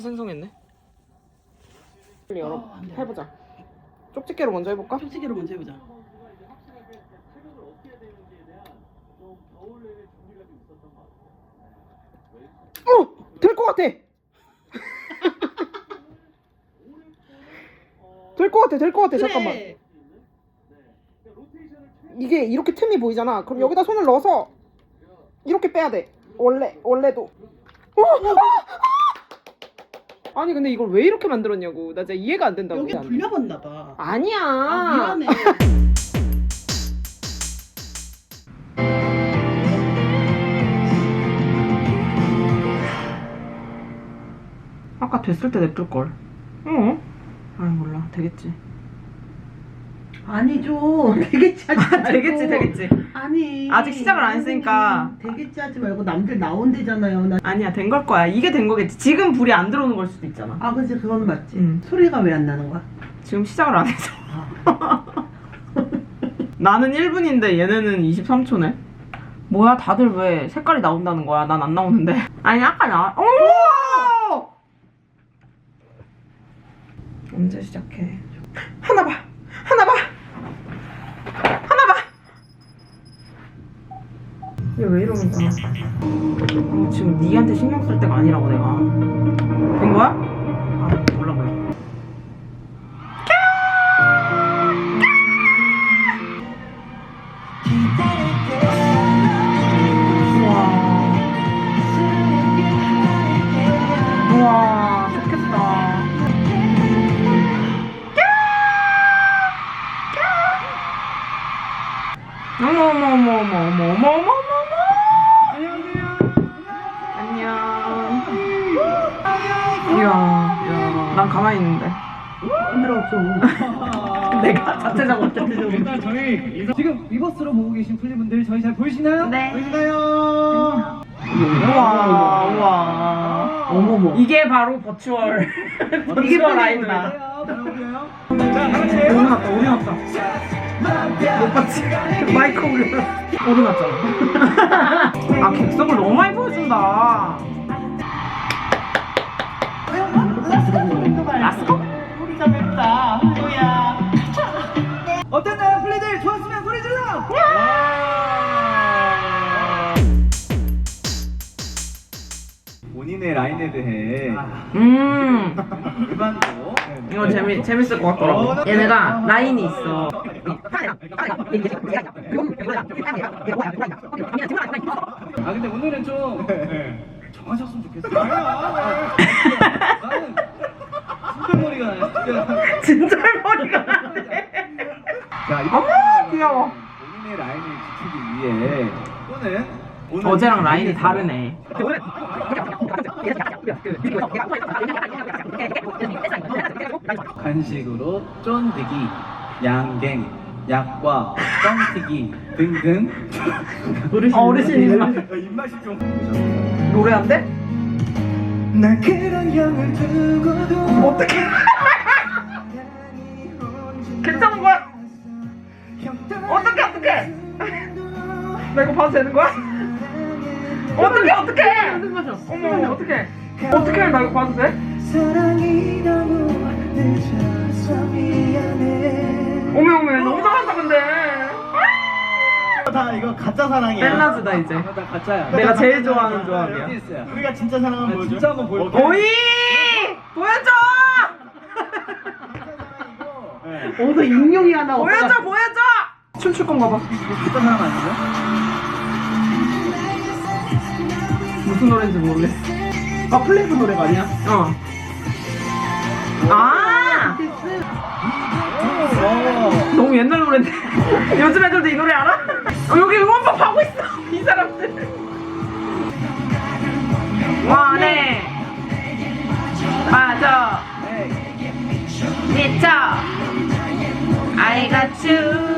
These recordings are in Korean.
진짜 생성했네. 빨리 열어 해보자. 쪽집게로 먼저 해볼까? 솔직히로 먼저 해보자. 어! 될 것 같아! 될 것 같아, 될 것 같아, 잠깐만. 그래. 이게 이렇게 틈이 보이잖아. 그럼 여기다 손을 넣어서 이렇게 빼야 돼. 원래, 원래도. 어! 아! 아니, 근데 이걸 왜 이렇게 만들었냐고. 나 진짜 이해가 안 된다고. 여기 불려봤나 봐. 아니야. 아, 미안해. 아까 됐을 때 냅둘걸. 어? 아니, 몰라. 되겠지. 아니죠. 되겠지 하지 말고. 되겠지, 되겠지. 아니. 아직 시작을 안 했으니까. 되겠지 하지 말고 남들 나온대잖아요. 나. 아니야, 된 걸 거야. 이게 된 거겠지. 지금 불이 안 들어오는 걸 수도 있잖아. 아, 그치 그건 맞지. 응. 소리가 왜 안 나는 거야? 지금 시작을 안 해서. 나는 1분인데 얘네는 23초네. 뭐야, 다들 왜 색깔이 나온다는 거야? 난 안 나오는데. 아니, 아까 나. 오! 언제 시작해? 하나 봐! 얘왜 이러는 거야? 어, 지금 니한테 신경 쓸 때가 아니라고 내가. 된 거야? 아, 몰라 그래. 어머 어머 어머 어머 어머 어머 이야, 난 가만히 있는데. 힘들어 좀. 내가 자체적으로 자체적으로. 일단 저희 인사- 지금 위버스로 보고 계신 플리분들 저희 잘 보이시나요? 네. 보이시나요? 우와, 우와. 어머머. 이게 바로 버추얼. 버추얼 라인이다. 보여요? 자, 다 같이. 오류 났다, 오류 났다. 못 봤지? 마이크 오류 오류 났잖아. 아, 객석을 너무 많이 보여준다. 본인의 라인에 대해 음, 일반적으로 이거 재미, 재밌을 것 같더라고. 얘네가 라인이 있어. 아, 근데 오늘은 좀 정하셨으면 좋겠어요. 아니야, 나는 순대머리가 나요. 진짜 머리가 나네. 자, 어머, 귀여워. 본인의 라인을 지키기 위해 또는 오늘 어제랑 라인이 다르네. 간식으로 쫀득이, 양갱, 약과, 뻥튀기 등등 아, 어르신 입맛. 입맛이 좀 노래한대? 난 그런 향을 두고도 어떡해. 괜찮은 거야? 어떡해, 어떡해. 나 이거 봐도 되는 거야? 어떡해, 어떡해. 어머, 어떡해. 어떡해, 나 이거 봐도 돼? 사랑이 너무 늦어서 미안해 어메, 어메, 너무 잘한다, 근데. 다 이거 가짜 사랑이야. 벨라즈다, 이제. 다 가짜야 내가 제일 좋아하는 조합이야. 있어요? 우리가 진짜 사랑을 보여줘. 진짜 한번 보여줘 오이! 보여줘! 어서 익명이 하나 보여줘, 보여줘! 춤출 건가 봐. 가짜 사랑 아니죠? 무슨 노래인지 모르겠어. 아 플레이브 노래가 아니야? 어. 아! 너무 옛날 노래인데. 요즘 애들도 이 노래 알아? 어, 여기 응원법 하고 있어. 이 사람들. 원해. 맞아. 미쳐. I got you.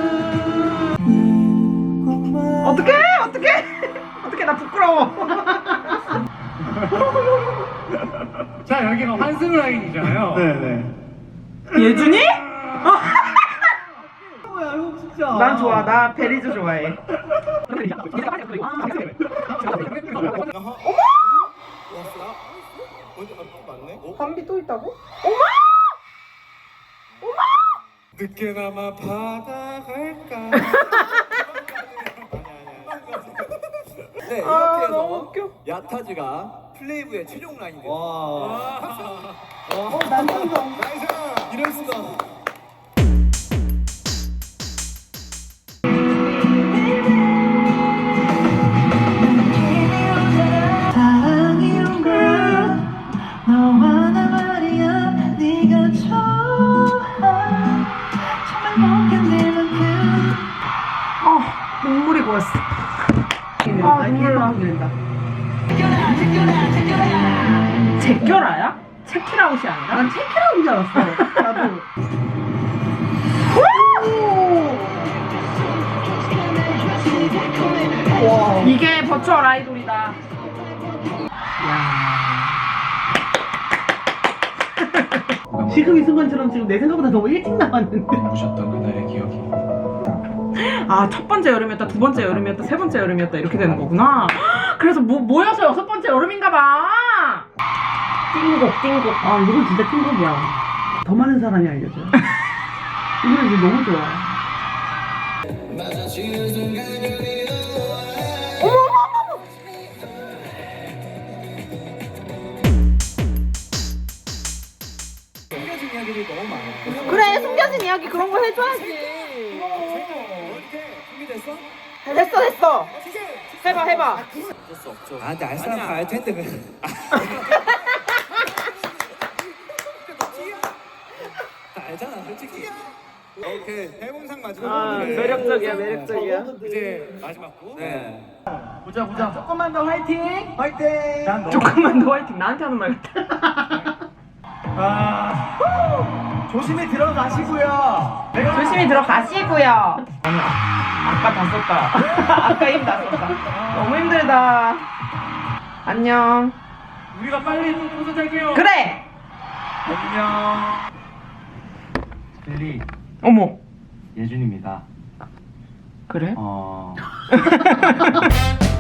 어떡해? 어떡해? 어떡해? 나 부끄러워. 자, 여기가 환승 라인이잖아요. 네네 예준이? 뭐야, 형 진짜. 난 좋아. 나 베리즈 좋아해. 또 있다고? 늦게나마 바다 갈까? 네, 이렇게 아, 해서 너무 웃겨. 야타즈가 플레이브의 최종 라인이 됐습니다. 와. 어, 난성성. 이럴 수가. 사랑이 온 거야 너와 나 말이야 네가 좋아 정말 못 견딜 만큼 아 눈물이 고였어. 제껴라야? 체키라웃이 아니라? 난 체키라운 줄 알았어. 나도. 이게 버추얼 아이돌이다. 지금 이 순간처럼 지금 내 생각보다 너무 일찍 나왔는데. 보셨던 그날의 기억이. 아, 첫 번째 여름이었다, 두 번째 여름이었다, 세 번째 여름이었다, 이렇게 되는 거구나. 그래서 뭐, 모여서 여섯 번째 여름인가 봐. 띵곡, 띵곡. 아, 이건 진짜 띵곡이야. 더 많은 사람이 알려줘. 이 노래 지금 너무 좋아. 숨겨진 이야기들이 너무 많아. 그래 숨겨진 이야기 그런 거 해줘야지 준비됐어? 됐어 됐어 해봐 해봐. 아, 근데 알 사람 다알 텐데. 그. 다 알잖아, 솔직히. 오케이, 해몽상 마지막. 아, 네. 매력적이야 매력적이야 이제 마지막 곡. 네. 보자 보자. 조금만 더 화이팅. 화이팅! 난 너무 조금만 더 화이팅. 나한테 하는 말 같아. 아, 조심히 들어가시고요. 내가 조심히 들어가시고요. 아까 다 썼다. 아까 힘 다 썼다. 너무 힘들다. 안녕. 우리가 빨리 소잘게요 그래. 안녕. 릴리 어머. 예준입니다. 그래? 어.